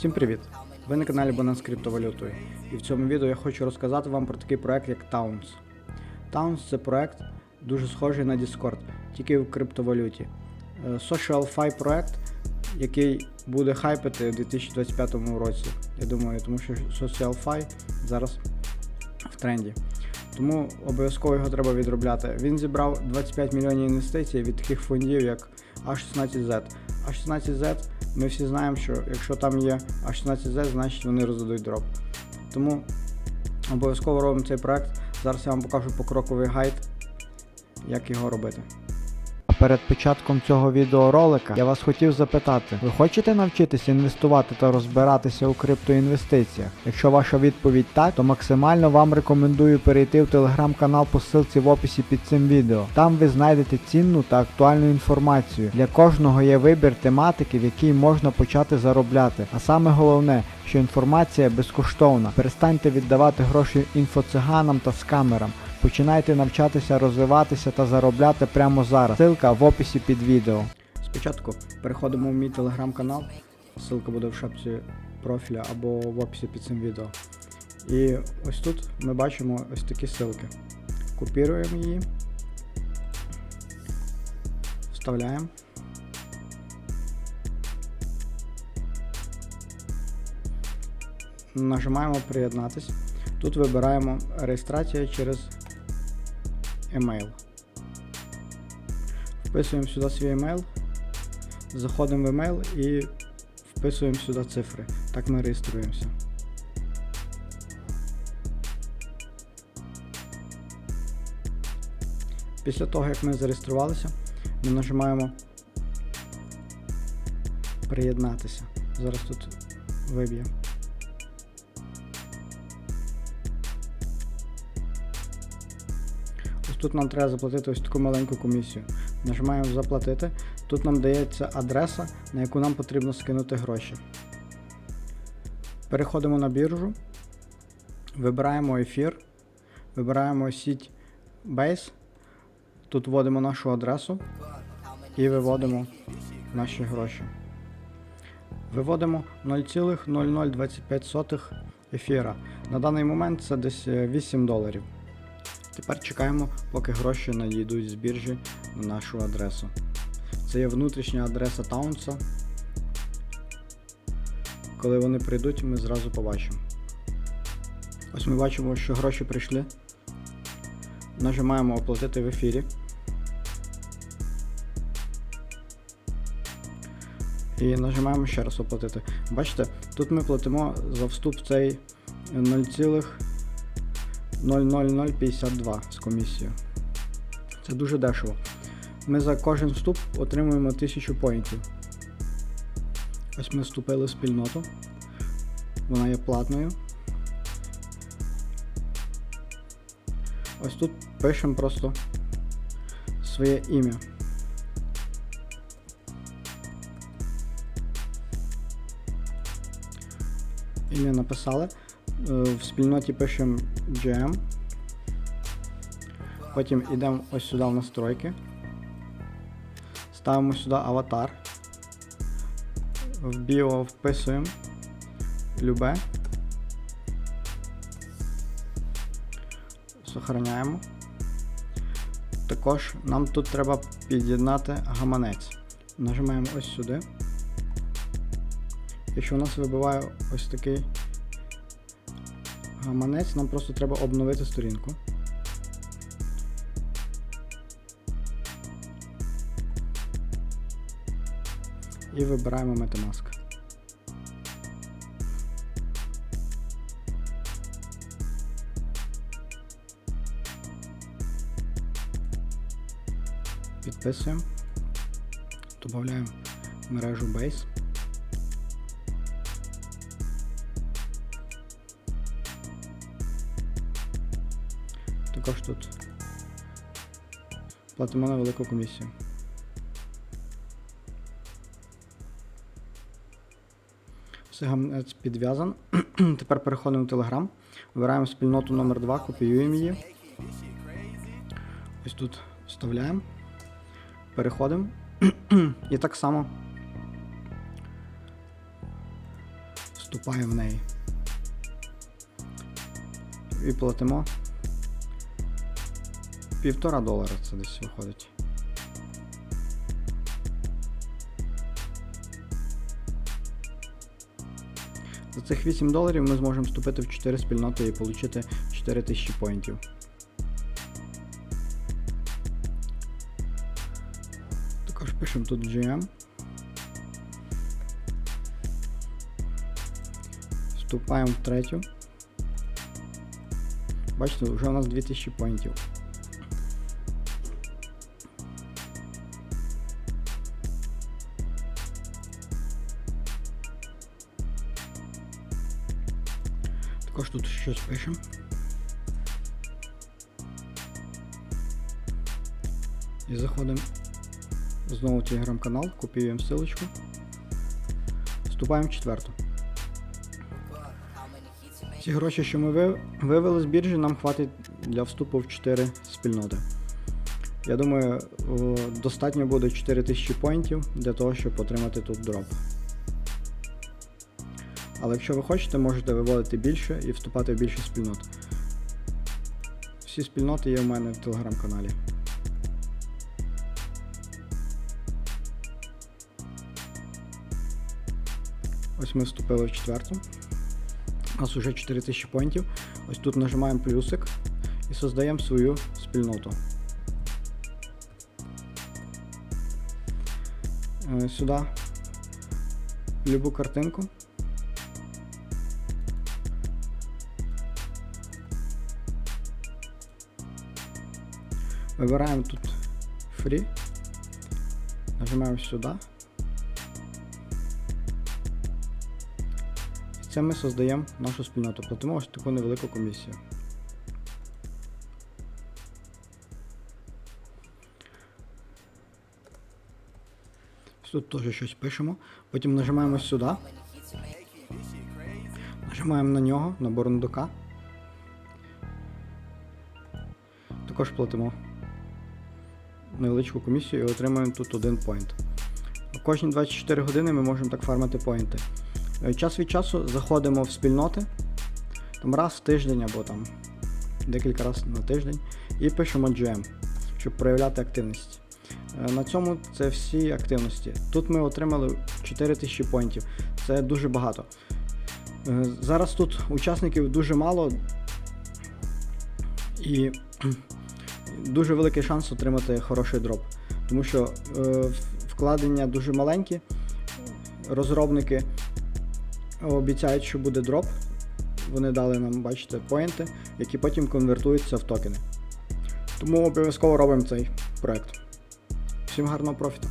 Всім привіт! Ви на каналі Binance з криптовалютою. І в цьому відео я хочу розказати вам про такий проект, як Towns. Towns це проект дуже схожий на Discord, тільки в криптовалюті. Е, Social Fi проект, який буде хайпити у 2025 році. Я думаю, тому що Social Fi зараз в тренді. Тому обов'язково його треба відробляти. Він зібрав 25 мільйонів інвестицій від таких фондів, як A16Z. A16Z, ми всі знаємо, що якщо там є H16Z, значить вони роздадуть дроп. Тому обов'язково робимо цей проект. Зараз я вам покажу покроковий гайд, як його робити. Перед початком цього відеоролика я вас хотів запитати: ви хочете навчитися інвестувати та розбиратися у криптоінвестиціях? Якщо ваша відповідь так, то максимально вам рекомендую перейти в телеграм-канал по ссылці в описі під цим відео. Там ви знайдете цінну та актуальну інформацію. Для кожного є вибір тематики, в якій можна почати заробляти. А саме головне, що інформація безкоштовна. Перестаньте віддавати гроші інфоциганам та скамерам. Починайте навчатися розвиватися та заробляти прямо зараз. Ссылка в описі під відео. Спочатку переходимо в мій телеграм-канал. Ссылка буде в шапці профіля або в описі під цим відео. І ось тут ми бачимо ось такі ссылки. Копіруємо її. Вставляємо. Нажимаємо приєднатись. Тут вибираємо реєстрація через емейл. Вписуємо сюди свій емейл, заходимо в емейл і вписуємо сюди цифри. Так ми реєструємося. Після того, як ми зареєструвалися, ми нажимаємо приєднатися. Зараз тут виб'є. Тут нам треба заплатити ось таку маленьку комісію. Нажимаємо заплатити. Тут нам дається адреса, на яку нам потрібно скинути гроші. Переходимо на біржу, вибираємо ефір, вибираємо сіть Base. Тут вводимо нашу адресу і виводимо наші гроші. Виводимо 0,0025 ефіра. На даний момент це десь е, 8 доларів. Тепер чекаємо, поки гроші надійдуть з біржі на нашу адресу. Це є внутрішня адреса Таунса. Коли вони прийдуть, ми зразу побачимо. Ось ми бачимо, що гроші прийшли. Нажимаємо оплатити в ефірі. І нажимаємо ще раз оплатити. Бачите, тут ми платимо за вступ цей 0,00052 з комісією. Це дуже дешево. Ми за кожен вступ отримуємо 1000 поінтів. Ось ми вступили в спільноту. Вона є платною. Ось тут пишемо просто своє ім'я. Ім'я написали. Е, В спільноті пишемо GM. Потім йдемо ось сюди в настройки. Ставимо сюди аватар. В біо вписуємо любе. Сохраняємо. Також нам тут треба під'єднати гаманець. Нажимаємо ось сюди. Якщо у нас вибиває ось такий гаманець, нам просто треба обновити сторінку. І вибираємо Metamask. Підписуємо. Додаємо мережу Base. Також тут платимо на велику комісію. Все гамнець підв'язан. Тепер переходимо в Telegram. Вибираємо спільноту номер 2 копіюємо її. Ось тут вставляємо. Переходимо. І так само Вступаємо в неї. І платимо. Півтора долара це десь виходить. За цих 8 доларів ми зможемо вступити в 4 спільноти і отримати 4000 поінтів. Також пишемо тут GM. Вступаємо в третю. Бачите, вже у нас 2000 поінтів. Також тут щось пишемо. І заходимо знову в телеграм-канал, копіюємо ссылочку. Вступаємо в четверту. Ці гроші, що ми вивели з біржі, нам хватить для вступу в 4 спільноти. Я думаю, достатньо буде 4000 поінтів для того, щоб отримати тут дроп. Але якщо ви хочете, можете виводити більше і вступати в більше спільнот. Всі спільноти є у мене в телеграм-каналі. Ось ми вступили в четверту. У нас вже 4000 поінтів. Ось тут нажимаємо плюсик і создаємо свою спільноту. Е, Сюди любу картинку. Вибираємо тут Free. Нажимаємо сюди. І це ми создаємо нашу спільноту. Платимо ось таку невелику комісію. Тут теж щось пишемо. Потім нажимаємо сюди. Нажимаємо на нього, на Борундука. Також платимо невеличку комісію і отримуємо тут один поінт. Кожні 24 години ми можемо так фармити поінти. Е, Час від часу заходимо в спільноти, там раз в тиждень або там декілька разів на тиждень, і пишемо GM, щоб проявляти активність. Е, На цьому це всі активності. Тут ми отримали 4000 поінтів. Це дуже багато. Е, Зараз тут учасників дуже мало і дуже великий шанс отримати хороший дроп. Тому що е, вкладення дуже маленькі. Розробники обіцяють, що буде дроп. Вони дали нам, бачите, поінти, які потім конвертуються в токени. Тому обов'язково робимо цей проект. Всім гарного профіту!